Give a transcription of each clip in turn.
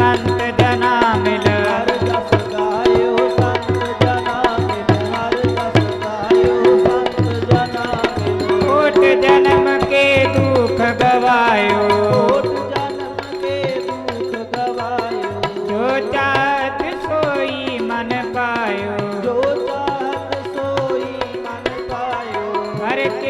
ਸੰਤ ਜਨਾ ਮਿਲ। ਹਰ ਜਸ ਗਾਇਓ ਸੰਤ ਜਨਾ ਮਿਲ ਹਰ ਜਸ ਗਾਇਓ ਸੰਤ ਜਨਾ ਮਿਲ। ਕੋਟ ਜਨਮ ਕੇ ਦੁਖ ਗਵਾਇਓ। ਕੋਟ ਜਨਮ ਕੇ ਦੁਖ ਗਵਾਇਓ। ਜੋ ਚਾਹਤ ਸੋਈ ਮਨ ਪਾਇਓ। ਜੋ ਚਾਹਤ ਸੋਈ ਮਨ ਪਾਇਓ। ਹਰ ਕਿਰਪਾਰ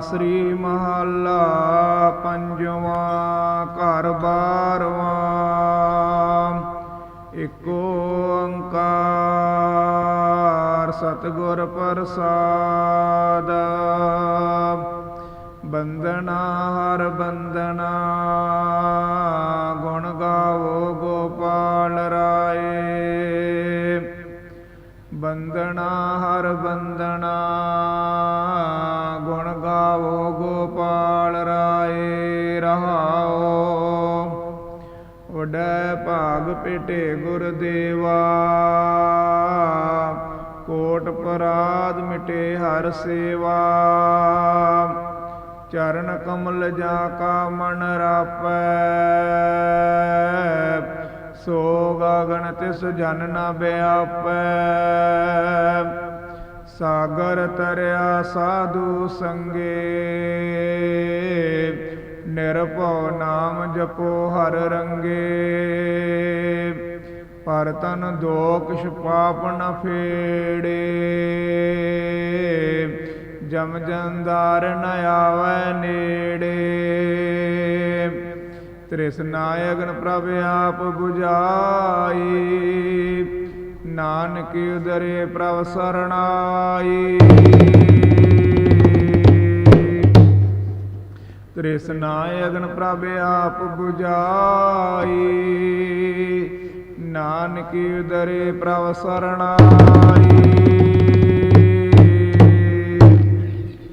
ਤਨਾਸਰੀ ਮਹੱਲਾ ਪੰਜਵਾਂ ਘਰ ਬਾਰਵਾਂ। ਏਕ ਓੰਕਾਰ ਸਤਿਗੁਰ ਪ੍ਰਸਾਦ। ਬੰਦਨਾ ਹਰ ਬੰਦਨਾ ਗੁਣ ਗਾਵੋ ਗੋਪਾਲ ਰਾਏ। ਬੰਦਨਾ ਹਰ ਬੰਦਨਾ ਵਡੈ ਭਾਗ ਪਿਟੇ ਗੁਰਦੇਵਾ ਕੋਟ ਪਰਾਦ ਮਿਟੇ ਹਰ ਸੇਵਾ। ਚਰਨ ਕਮਲ ਜਾ ਕਾ ਮਨ ਰਾਪੈ। ਸੋ ਗਗਨ ਤਿਸ ਜਨ ਨ ਬਿਆਪੈ। ਸਾਗਰ ਤਰਿਆ ਸਾਧੂ ਸੰਗੇ। ਨਿਰਭਉ ਨਾਮ ਜਪੋ ਹਰ ਰੰਗੇ। ਪਰ ਤਨ ਦੋਖ ਪਾਪ ਨ ਫੇੜੇ। ਜਮ ਜੰਦਾਰ ਨ ਆਵੈ ਨੇੜੇ। ਤ੍ਰਿਸ਼ਨਾਇਗਨ ਪ੍ਰਭ ਆਪ 부ਝਾਈ ਨਾਨਕ ਉਦਰੇ ਪ੍ਰਭ ਸਰਣਾਈ। ਤ੍ਰਿਸ਼ਨਾਇਗਨ ਪ੍ਰਭ ਆਪ 부ਝਾਈ ਨਾਨਕ ਉਦਰੇ ਪ੍ਰਭ ਸਰਣਾਈ।